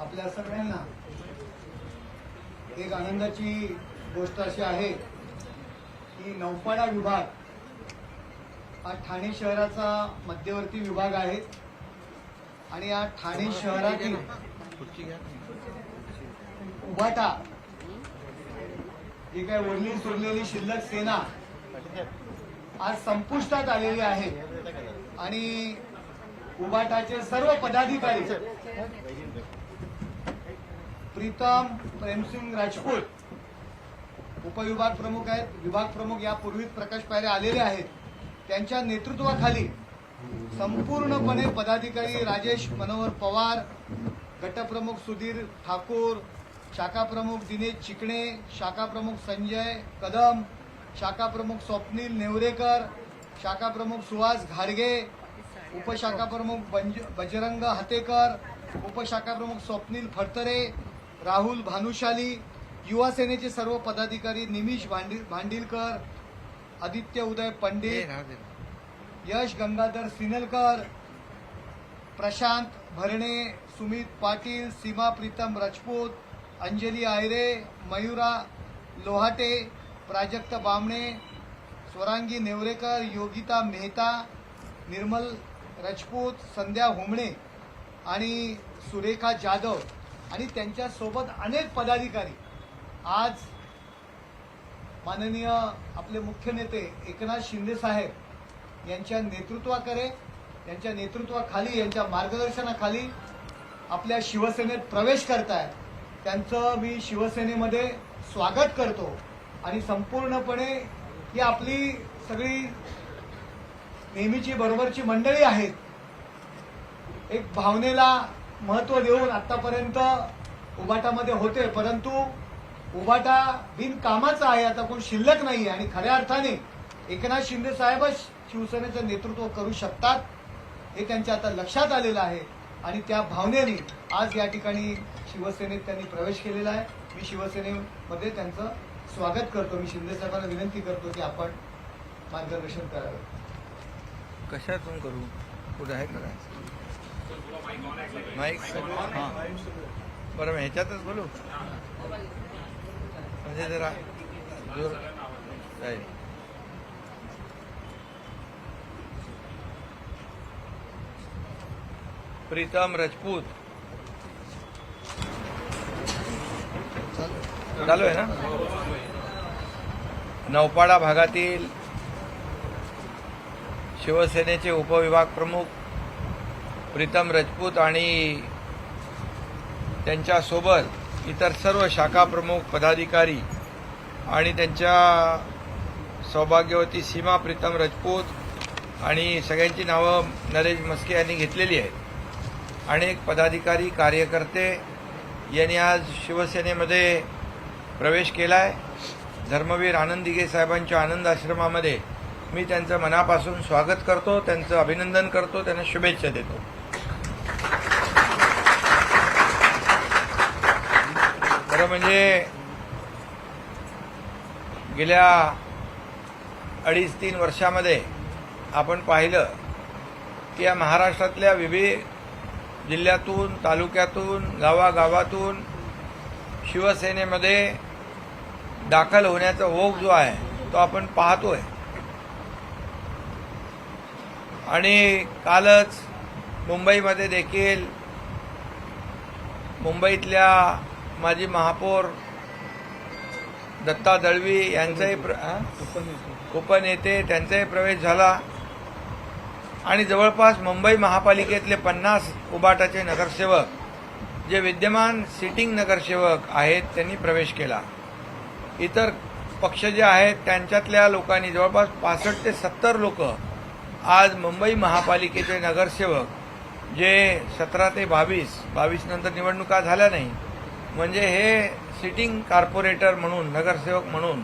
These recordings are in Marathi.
आपल्या सगळ्यांना एक आनंदाची गोष्ट अशी आहे की नौपाडा विभाग हा ठाणे शहराचा मध्यवर्ती विभाग आहे. आणि या ठाणे शहरातील उभाटा जी काय उरली सुरलेली शिल्लक सेना आज संपुष्टात आलेली आहे. आणि उबाटाचे सर्व पदाधिकारी प्रीतम प्रेमसिंग राजपूत उपविभाग प्रमुख आहेत. विभाग प्रमुख यापूर्वीच प्रकाश पायरे आलेले आहेत. त्यांच्या नेतृत्वाखाली संपूर्णपणे पदाधिकारी राजेश मनोहर पवार गटप्रमुख सुधीर ठाकूर शाखा प्रमुख दिनेश चिकणे शाखा प्रमुख संजय कदम शाखा प्रमुख स्वप्नील नेवरेकर शाखा प्रमुख सुहास घाडगे उपशाखा प्रमुख बंज- बजरंग हातेकर उपशाखा प्रमुख स्वप्नील फडतरे राहुल भानुशाली युवा सेनेचे सर्व पदाधिकारी निमिष भांडी भांडिलकर आदित्य उदय पंडित यश गंगाधर सिनलकर प्रशांत भरणे सुमित पाटील सीमा प्रीतम राजपूत अंजली आयरे मयुरा लोहाटे प्राजक्त बामणे स्वरांगी नेवरेकर योगिता मेहता निर्मल राजपूत संध्या हुमणे आणि सुरेखा जाधव. आणि त्यांच्यासोबत अनेक पदाधिकारी. आज माननीय आपले मुख्य नेते एकनाथ शिंदे साहेब यांच्या नेतृत्वाकडे यांच्या नेतृत्वाखाली यांच्या मार्गदर्शनाखाली आपल्या शिवसेनेत प्रवेश करतायत. त्यांचं मी शिवसेनेमध्ये स्वागत करतो आणि संपूर्णपणे ही आपली सगळी नेहमीची बरोबरची मंडळी आहेत. एक भावनेला महत्त्व देऊन आतापर्यंत उबाटामध्ये होते परंतु उबाटा बिनकामाचा आहे. आता कोण शिल्लक नाही आणि खऱ्या अर्थाने एकनाथ शिंदे साहेबच शिवसेनेचं नेतृत्व करू शकतात हे त्यांच्या आता लक्षात आलेलं आहे. आणि त्या भावनेने आज या ठिकाणी शिवसेनेत त्यांनी प्रवेश केलेला आहे. मी शिवसेनेमध्ये त्यांचं स्वागत करतो. मी शिंदे साहेबांना विनंती करतो की आपण मार्गदर्शन करावं. कशातून करू? पुढे आहे करायचं? माईक हां. बरं मी ह्याच्यातच बोलू? म्हणजे जरा जोर जाईल. प्रीतम राजपूत. चालू आहे ना? नौपाडा भागातील शिवसेनेचे उपविभाग प्रमुख प्रीतम राजपूत आणि त्यांच्यासोबत इतर सर्व शाखा प्रमुख पदाधिकारी आणि त्यांच्या सौभाग्यवती सीमा प्रीतम राजपूत आणि सगळ्यांची नावं नरेश मस्के यांनी घेतलेली आहेत. अनेक पदाधिकारी कार्यकर्ते यांनी आज शिवसेनेमध्ये प्रवेश केला आहे धर्मवीर आनंद दिघे साहेबांच्या आनंद आश्रमामध्ये मी त्यांचं मनापासून स्वागत करतो त्यांचं अभिनंदन करतो त्यांना शुभेच्छा देतो. म्हणजे गेल्या अडीच तीन वर्षामध्ये आपण पाहिलं की या महाराष्ट्रातल्या विविध जिल्ह्यातून तालुक्यातून गावागावातून शिवसेनेमध्ये दाखल होण्याचा ओघ जो आहे तो आपण पाहतोय. आणि कालच मुंबईमध्ये देखील मुंबईतल्या माजी महापौर दत्ता दळवी यांचाही प्र हा? उपनेते त्यांचाही प्रवेश झाला. आणि जवळपास मुंबई महापालिकेतले पन्नास उबाटाचे नगरसेवक जे विद्यमान सिटिंग नगरसेवक आहेत त्यांनी प्रवेश केला. इतर पक्ष जे आहेत त्यांच्यातल्या लोकांनी जवळपास पासष्ट ते सत्तर लोक आज मुंबई महापालिकेचे नगरसेवक जे सतरा ते बावीस बावीस नंतर निवडणुका झाल्या नाही म्हणजे हे सिटिंग कॉर्पोरेटर म्हणून नगरसेवक म्हणून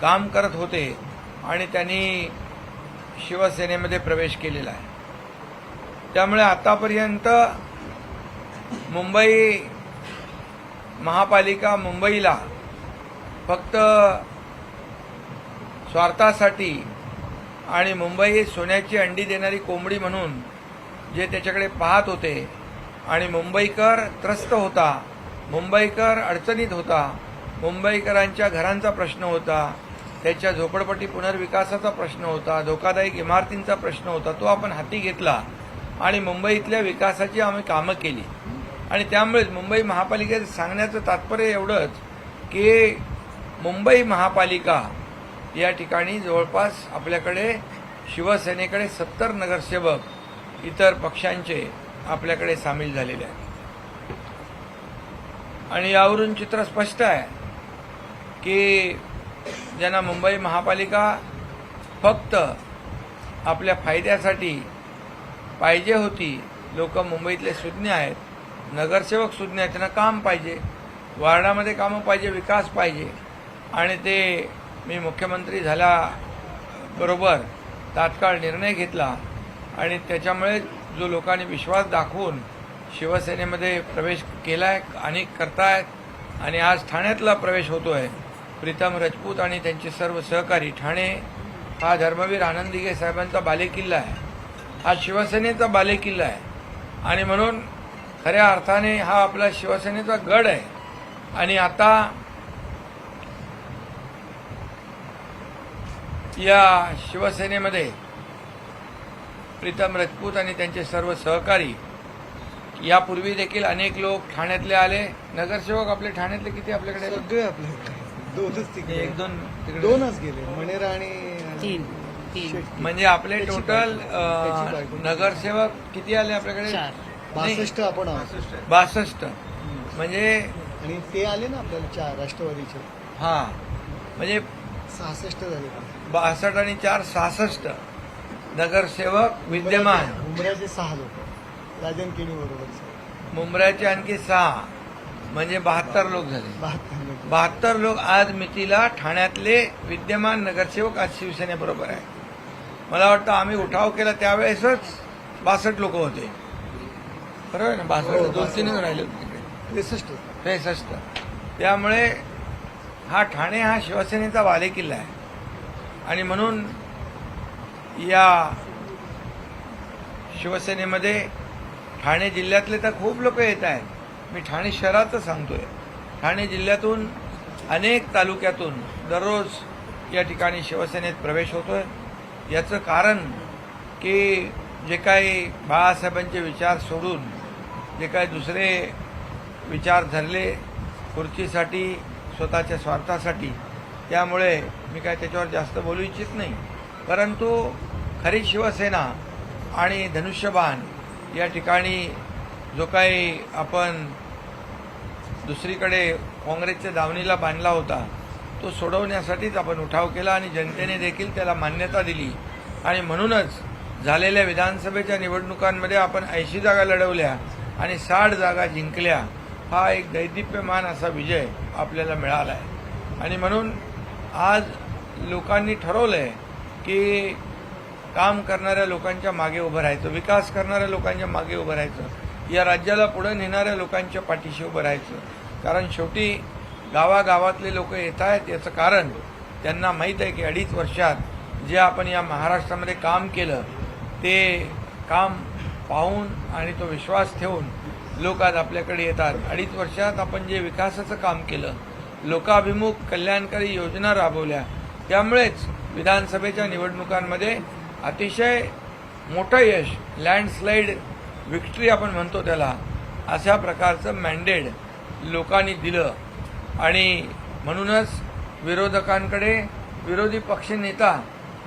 काम करत होते आणि त्यांनी शिवसेनेमध्ये प्रवेश केलेला आहे. त्यामुळे आतापर्यंत मुंबई महापालिका मुंबईला फक्त स्वार्थासाठी आणि मुंबई सोन्याची अंडी देणारी कोंबडी म्हणून जे त्याच्याकडे पाहत होते आणि मुंबईकर त्रस्त होता मुंबईकर अडचणीत होता. मुंबईकरांच्या घरांचा प्रश्न होता. त्याच्या झोपडपट्टी पुनर्विकासाचा प्रश्न होता. धोकादायक इमारतींचा प्रश्न होता. तो आपण हाती घेतला आणि मुंबईतल्या विकासाची आम्ही कामं केली. आणि त्यामुळेच मुंबई महापालिकेचं सांगण्याचं तात्पर्य एवढंच की मुंबई महापालिका या ठिकाणी जवळपास आपल्याकडे शिवसेनेकडे सत्तर नगरसेवक इतर पक्षांचे आपल्याकडे सामील झालेले आहेत. आणि यावरून चित्र स्पष्ट आहे की ज्यांना मुंबई महापालिका फक्त आपल्या फायद्यासाठी पाहिजे होती लोक मुंबईतले सुज्ञ आहेत नगरसेवक सुज्ञ आहेत त्यांना काम पाहिजे वार्डामध्ये कामं पाहिजे विकास पाहिजे. आणि ते मी मुख्यमंत्री झाल्याबरोबर तात्काळ निर्णय घेतला आणि त्याच्यामुळे जो लोकांनी विश्वास दाखवून शिवसेनेमध्ये प्रवेश केलाय आणि करतायत आणि आज ठाण्यातला प्रवेश होतोय. प्रीतम राजपूत आणि त्यांचे सर्व सहकारी ठाणे हा धर्मवीर आनंद साहेबांचा बालेकिल्ला आहे. हा शिवसेनेचा बालेकिल्ला आहे. आणि म्हणून खऱ्या अर्थाने हा आपला शिवसेनेचा गड आहे. आणि आता या शिवसेनेमध्ये प्रीतम राजपूत आणि त्यांचे सर्व सहकारी यापूर्वी देखील अनेक लोक ठाण्यातले आले. नगरसेवक आपले ठाण्यातले किती आपल्याकडे? सगळे आपल्याकडे. दोनच तिकडे. एक दोन तिकडे. दोनच गेले. मणेरा आणि तीन. म्हणजे आपले टोटल. नगरसेवक किती आले आपल्याकडे? चार. बासष्ट आपण बासष्ट. म्हणजे आणि ते आले ना आपल्याला चार राष्ट्रवादीचे. हा. म्हणजे सहासष्ट झाले. बासष्ट आणि चार सहासष्ट. नगरसेवक विद्यमान. उमऱ्याचे सहा लोक. राजन केणी बरोबर मुंबऱ्याचे आणखी सहा म्हणजे बहात्तर लोक झाले. बहात्तर लोक. बहात्तर लोक आज मितीला ठाण्यातले विद्यमान नगरसेवक आज शिवसेनेबरोबर आहे. मला वाटतं आम्ही उठाव केला त्यावेळेसच बासष्ट लोक होते. बरोबर आहे ना? हो, बासष्ट दोन बासष्ट. तीनच राहिले होते त्रेसष्ट. त्रेसष्ट. त्यामुळे हा ठाणे हा शिवसेनेचा बालेकिल्ला आहे. आणि म्हणून या शिवसेनेमध्ये ठाणे जिल्ह्यातले तर खूप लोक येत आहेत. मी ठाणे शहराचं सांगतोय. ठाणे जिल्ह्यातून अनेक तालुक्यातून दररोज या ठिकाणी शिवसेनेत प्रवेश होतोय. याचं कारण की जे काही बाळासाहेबांचे विचार सोडून जे काही दुसरे विचार धरले खुर्चीसाठी स्वतःच्या स्वार्थासाठी त्यामुळे मी काय त्याच्यावर जास्त बोलू इच्छित नाही. परंतु खरी शिवसेना आणि धनुष्यबाण या ठिकाणी जो काही आपण दुसरीकडे काँग्रेसच्या दावणीला बांधला होता तो सोडवण्यासाठीच आपण उठाव केला आणि जनतेने देखील त्याला मान्यता दिली. आणि म्हणूनच झालेल्या विधानसभेच्या निवडणुकांमध्ये आपण ऐंशी जागा लढवल्या आणि साठ जागा जिंकल्या. हा एक दैदिप्यमान असा विजय आपल्याला मिळाला आहे आणि म्हणून आज लोकांनी ठरवलं आहे की काम करणाऱ्या लोकांच्या मागे उभं राहायचं विकास करणाऱ्या लोकांच्या मागे उभं राहायचं या राज्याला पुढे नेणाऱ्या लोकांच्या पाठीशी उभं राहायचं. कारण शेवटी गावागावातले लोक येत आहेत याचं कारण त्यांना माहीत आहे की अडीच वर्षात जे आपण या महाराष्ट्रामध्ये काम केलं ते काम पाहून आणि तो विश्वास ठेवून लोक आज आपल्याकडे येतात. अडीच वर्षात आपण जे विकासाचं काम केलं लोकाभिमुख कल्याणकारी योजना राबवल्या त्यामुळेच विधानसभेच्या निवडणुकांमध्ये अतिशय मोठं यश लँडस्लाईड विक्ट्री आपण म्हणतो त्याला अशा प्रकारचं मॅन्डेट लोकांनी दिलं. आणि म्हणूनच विरोधकांकडे विरोधी पक्षनेता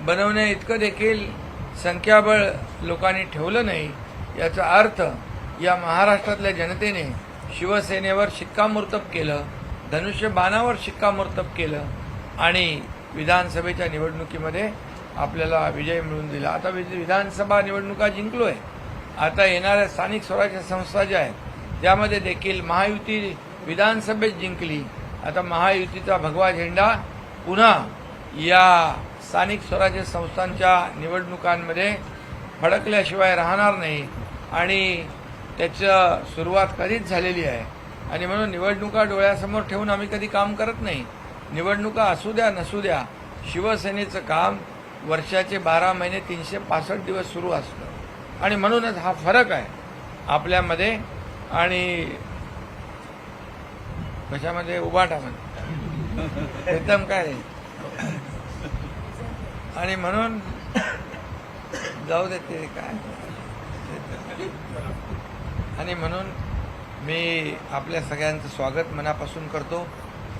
बनवण्या इतकं देखील संख्याबळ लोकांनी ठेवलं नाही. याचा अर्थ या महाराष्ट्रातल्या जनतेने शिवसेनेवर शिक्कामोर्तब केलं धनुष्यबाणावर शिक्कामोर्तब केलं आणि विधानसभेच्या निवडणुकीमध्ये आपल्याला विजय मिळवून दिला. आता विधानसभा निवडणुका जिंकलोय. आता येणाऱ्या स्थानिक स्वराज्य संस्था ज्या आहेत त्यामध्ये देखील महायुती विधानसभेत जिंकली. आता महायुतीचा भगवा झेंडा पुन्हा या स्थानिक स्वराज्य संस्थांच्या निवडणुकांमध्ये फडकल्याशिवाय राहणार नाही आणि त्याचं सुरुवात कधीच झालेली आहे. आणि म्हणून निवडणुका डोळ्यासमोर ठेवून आम्ही कधी काम करत नाही. निवडणुका असू द्या नसू द्या शिवसेनेचं काम वर्षाचे बारा महिने तीनशे पासष्ट दिवस सुरू असतं. आणि म्हणूनच हा फरक आहे आपल्यामध्ये आणि कशामध्ये? उबाटामध्ये. एकदम काय रे? आणि म्हणून जाऊ देते ते काय? आणि म्हणून मी आपल्या सगळ्यांचं स्वागत मनापासून करतो.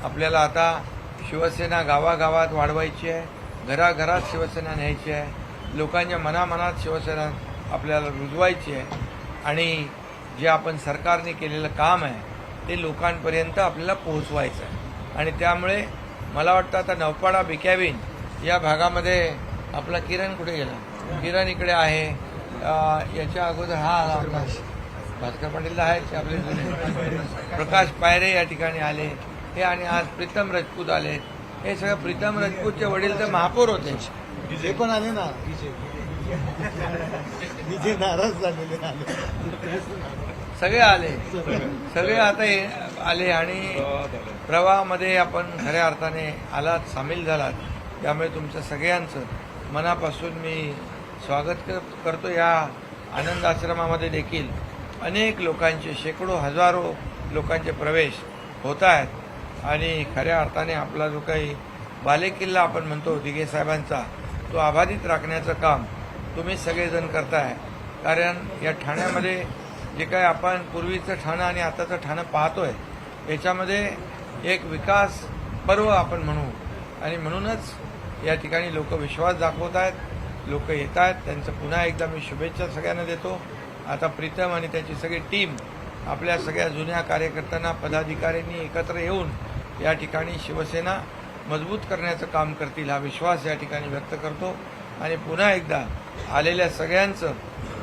आपल्याला आता शिवसेना गावागावात वाढवायची आहे. घराघरात शिवसेना न्यायची आहे लोकांच्या मनामनात शिवसेना आपल्याला रुजवायची आहे आणि जे आपण सरकारने केलेलं काम आहे ते लोकांपर्यंत आपल्याला पोहोचवायचं आहे. आणि त्यामुळे मला वाटतं आता नवपाडा बिकॅबिन या भागामध्ये आपला किरण कुठे गेला? किरण इकडे आहे. याच्या अगोदर हा आला आपला भास्कर पाटील आहेत आपले प्रकाश पायरे या ठिकाणी आले. हे आणि आज प्रीतम राजपूत आले. हे सगळं प्रीतम राजपूतचे वडील तर महापौर होते. जे पण आले ना. विजय नाराज झालेले सगळे आले. सगळे. आता आले आणि प्रवाहामध्ये आपण खऱ्या अर्थाने आलात सामील झालात. त्यामुळे तुमचं सगळ्यांचं मनापासून मी स्वागत करतो. या आनंद आश्रमामध्ये देखील अनेक लोकांचे शेकडो हजारो लोकांचे प्रवेश होत आहेत. आणि खऱ्या अर्थाने आपला जो काही बालेकिल्ला आपण म्हणतो दिघे साहेबांचा तो अबाधित राखण्याचं काम तुम्ही सगळेजण करताय. कारण या ठाण्यामध्ये जे काय आपण पूर्वीचं ठाणं आणि आताचं ठाणं पाहतोय याच्यामध्ये एक विकास पर्व आपण म्हणू. आणि म्हणूनच या ठिकाणी लोक विश्वास दाखवत आहेत लोक येत आहेत. त्यांचं पुन्हा एकदा मी शुभेच्छा सगळ्यांना देतो. आता प्रीतम आणि त्याची सगळी टीम आपल्या सगळ्या जुन्या कार्यकर्त्यांना पदाधिकाऱ्यांनी एकत्र येऊन या ठिकाणी शिवसेना मजबूत करण्याचं काम करतील हा विश्वास या ठिकाणी व्यक्त करतो आणि पुन्हा एकदा आलेल्या सगळ्यांचं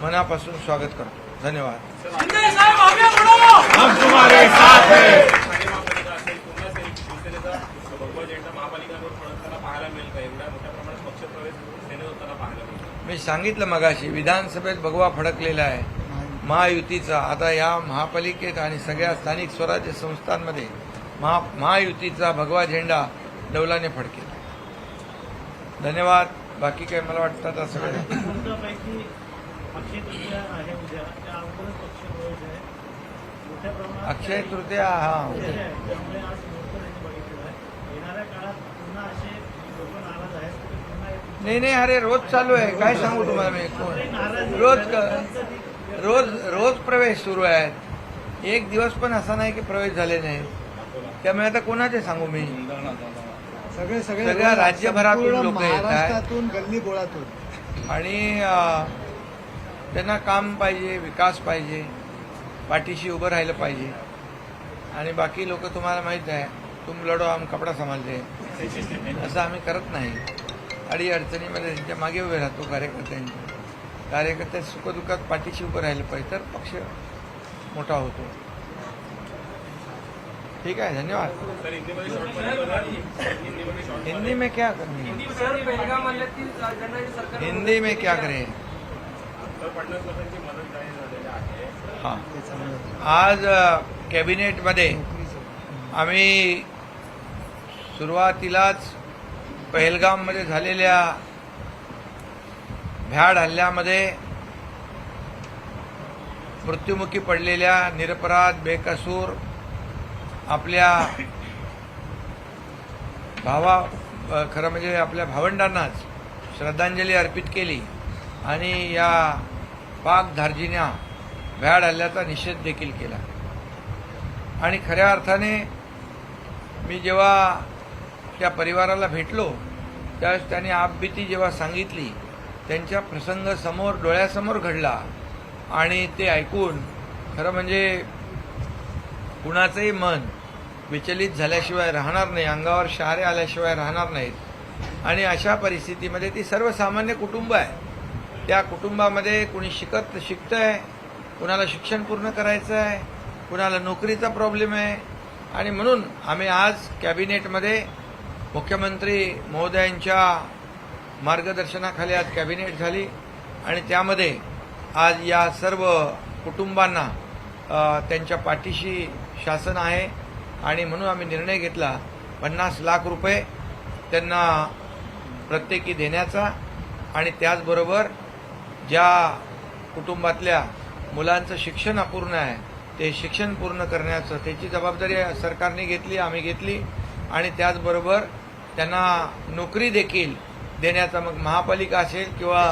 मनापासून स्वागत करतो. धन्यवाद. मी सांगितलं मगाशी विधानसभेत भगवा फडकलेला आहे. महायुतीचा. आता या महापालिकेत आणि सगळ्या स्थानिक स्वराज्य संस्थांमध्ये महा महायुतीचा भगवा झेंडा डौलाने फडकेल. धन्यवाद. बाकी काय मला वाटतं आता सगळं? अक्षय तृतीया हा. असे नाही नाही अरे रोज चालू आहे. काय सांगू तुम्हाला मी? कोण? रोज रोज रोज प्रवेश सुरू आहेत. एक दिवस पण असा नाही की प्रवेश झाले नाही त्यामुळे आता कोणाचे सांगू मी? सगळे सगळे सगळ्या राज्यभरातून लोकं येत आहेत. महाराष्ट्रातून गल्ली बोळातून. आणि त्यांना काम पाहिजे विकास पाहिजे पाठीशी उभं राहिलं पाहिजे. आणि बाकी लोक तुम्हाला माहीत आहे तुम लढो आम कपडा संभालते. असं आम्ही करत नाही. अडी अडचणीमध्ये त्यांच्या मागे उभे राहतो कार्यकर्त्यांच्या कार्यकर्ते सुखदुःखात पाठीशी उभं राहिलं पाहिजे तर पक्ष मोठा होतो. ठीक आहे धन्यवाद। हिंदी में क्या करें हिंदी में क्या करें? हां। आज कॅबिनेटमध्ये आम्ही सुरुवातीलाच पहलगाममध्ये झालेल्या भ्याड हल्ल्यामध्ये मृत्युमुखी पडलेल्या निरपराध बेकसूर आपल्या भावा खरं म्हणजे आपल्या भावंडांनाच श्रद्धांजली अर्पित केली आणि या पाक धार्जिन्या भ्याड हल्ल्याचा निषेध देखील केला. आणि खऱ्या अर्थाने मी जेव्हा त्या परिवाराला भेटलो त्यावेळेस त्यांनी आपबीती जेव्हा सांगितली त्यांच्या प्रसंग समोर डोळ्यासमोर घडला आणि ते ऐकून खरं म्हणजे कुणाचंही मन विचलित झाल्याशिवाय राहणार नाही अंगावर शहारे आल्याशिवाय राहणार नाहीत. आणि अशा परिस्थितीमध्ये ती सर्वसामान्य कुटुंब आहे. त्या कुटुंबामध्ये कुणी शिकत शिकतंय कुणाला शिक्षण पूर्ण करायचं आहे कुणाला नोकरीचा प्रॉब्लेम आहे. आणि म्हणून आम्ही आज कॅबिनेटमध्ये मुख्यमंत्री महोदयांच्या मार्गदर्शनाखाली आज कॅबिनेट झाली. आणि त्यामध्ये आज या सर्व कुटुंबांना त्यांच्या पाठीशी शासन आहे आणि म्हणून आम्ही निर्णय घेतला पन्नास लाख रुपये त्यांना प्रत्येकी देण्याचा आणि त्याचबरोबर ज्या कुटुंबातल्या मुलांचं शिक्षण अपूर्ण आहे ते शिक्षण पूर्ण करण्याचं त्याची जबाबदारी सरकारने घेतली आम्ही घेतली आणि त्याचबरोबर त्यांना नोकरी देखील देण्याचा मग महापालिका असेल किंवा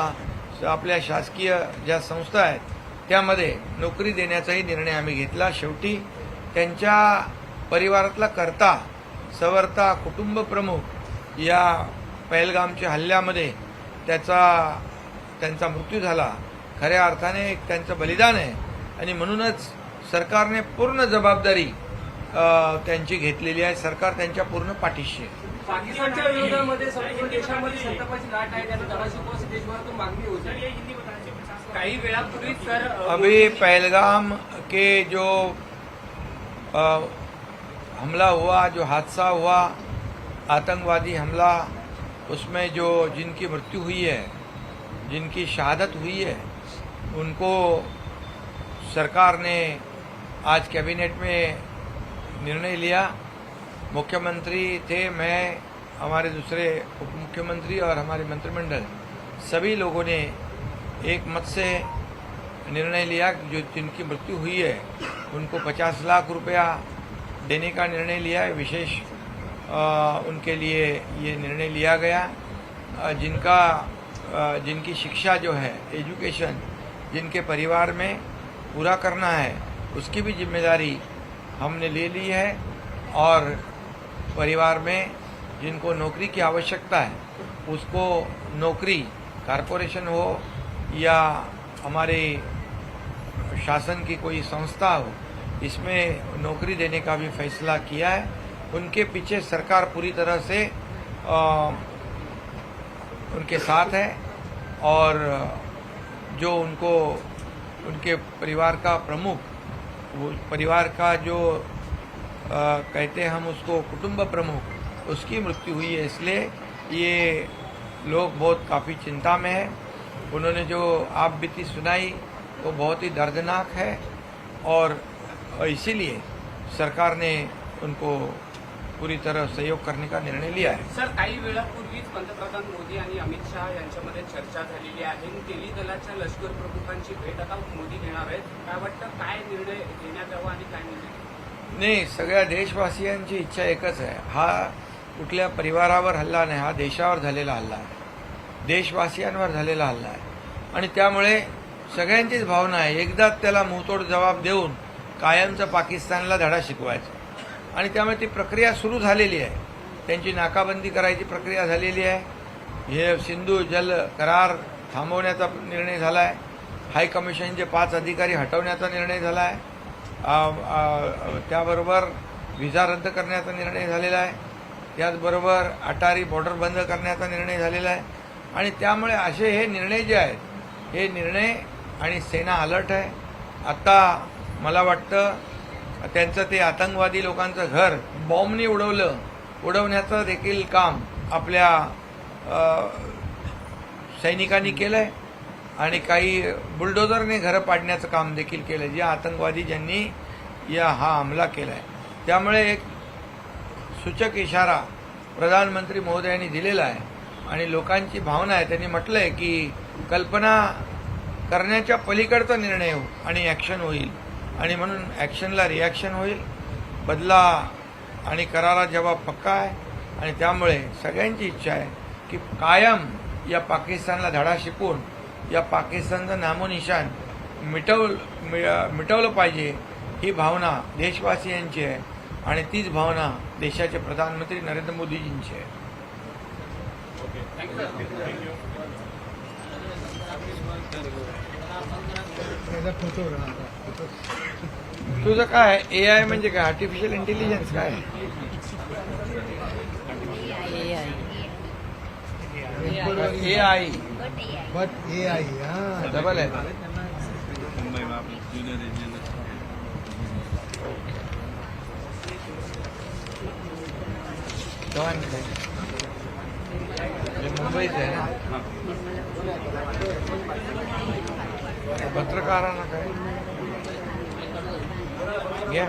आपल्या शासकीय ज्या संस्था आहेत त्यामध्ये नोकरी देण्याचाही निर्णय आम्ही घेतला. शेवटी त्यांच्या परिवारातला करता सवर्ता कुटुंब प्रमुख या पहलगामच्या हल्ल्यामध्ये त्याचा त्यांचा मृत्यू झाला. खऱ्या अर्थाने एक त्यांचं बलिदान आहे. आणि म्हणूनच सरकारने पूर्ण जबाबदारी त्यांची घेतलेली आहे. सरकार त्यांच्या पूर्ण पाठीशी आहे. पाकिस्तानच्या विरोधामध्ये संपूर्ण देशामध्ये संतापाची लाट आहे. त्यानं धडा शिकवा देशभरातून मागणी होती. काही वेळापूर्वी सर अभी पहलगाम के जो हमला हुआ, जो हादसा हुआ, आतंकवादी हमला, उसमें जो जिनकी मृत्यु हुई है, जिनकी शहादत हुई है, उनको सरकार ने आज कैबिनेट में निर्णय लिया। मुख्यमंत्री थे, मैं, हमारे दूसरे उप मुख्यमंत्री और हमारे मंत्रिमंडल, सभी लोगों ने एक मत से निर्णय लिया कि जो जिनकी मृत्यु हुई है। उनको 50 लाख रुपया देने का निर्णय लिया है। विशेष उनके लिए ये निर्णय लिया गया। जिनका जिनकी शिक्षा जो है, एजुकेशन, जिनके परिवार में पूरा करना है, उसकी भी ज़िम्मेदारी हमने ले ली है और परिवार में जिनको नौकरी की आवश्यकता है, उसको नौकरी, कारपोरेशन हो या हमारे शासन की कोई संस्था हो इसमें नौकरी देने का भी फैसला किया है। उनके पीछे सरकार पूरी तरह से अ, उनके साथ है और जो उनको उनके परिवार का प्रमुख वो परिवार का जो अ, कहते हैं हम उसको कुटुंब प्रमुख उसकी मृत्यु हुई है। इसलिए ये लोग बहुत काफ़ी चिंता में है। उन्होंने जो आप बीती सुनाई वो बहुत ही दर्दनाक है और इसीलिए सरकार ने उनको पूरी तरह सहयोग करने का निर्णय लिया है। सर काही वेळापूर्वीच पंतप्रधान मोदी आणि अमित शहा यांच्यामध्ये चर्चा झालेली आहे. तेली दलाच्या लष्कर प्रमुखांची भेट आता मोदी घेणार आहेत. काय वाटतं काय निर्णय घेण्यात यावा आणि काय निर्णय नाही सगळ्या देशवासियांची इच्छा एकच आहे. हा कुठल्या परिवारावर हल्ला नाही हा देशावर झालेला हल्ला आहे. देशवासियांवर झालेला हल्ला आहे. आणि त्यामुळे सगळ्यांचीच भावना आहे. एकदाच त्याला मुंहतोड जबाब देऊन कायमचं पाकिस्तानला धडा शिकवायचा. आणि त्यामुळे ती प्रक्रिया सुरू झालेली आहे. त्यांची नाकाबंदी करायची प्रक्रिया झालेली आहे. हे सिंधू जल करार थांबवण्याचा निर्णय झाला आहे हाय कमिशनचे पाच अधिकारी हटवण्याचा निर्णय झाला आहे त्याबरोबर व्हिसा रद्द करण्याचा निर्णय झालेला आहे. त्याचबरोबर अटारी बॉर्डर बंद करण्याचा निर्णय झालेला आहे. आणि त्यामुळे असे हे निर्णय जे आहेत हे निर्णय आणि सेना अलर्ट आहे. आता मला वाटतं त्यांचं ते आतंकवादी लोकांचं घर बॉम्बनी उडवलं. उडवण्याचं देखील काम आपल्या सैनिकांनी केलं आहे आणि काही बुलडोझरने घरं पाडण्याचं काम देखील केलं आहे जे आतंकवादी ज्यांनी या हा हमला केला आहे त्यामुळे एक सूचक इशारा प्रधानमंत्री महोदयांनी दिलेला आहे. आणि लोकांची भावना आहे. त्यांनी म्हटलं आहे की कल्पना करण्याच्या पलीकडचा निर्णय हो आणि ॲक्शन होईल. आणि म्हणून ॲक्शनला रिॲक्शन होईल बदला आणि करारा जवाब पक्का आहे आणि त्यामुळे सगळ्यांची इच्छा आहे की कायम या पाकिस्तानला धडा शिकून या पाकिस्तानचं नामोनिशान मिटव मि- मिटवलं पाहिजे ही भावना देशवासियांची आहे. आणि तीच भावना देशाचे प्रधानमंत्री नरेंद्र मोदीजींची आहे. तुझं काय? ए आय म्हणजे काय? आर्टिफिशियल इंटेलिजन्स काय? ए आय बट ए हा. डबल आहे मुंबईत आहे ना? पत्रकारांना काय? घ्या.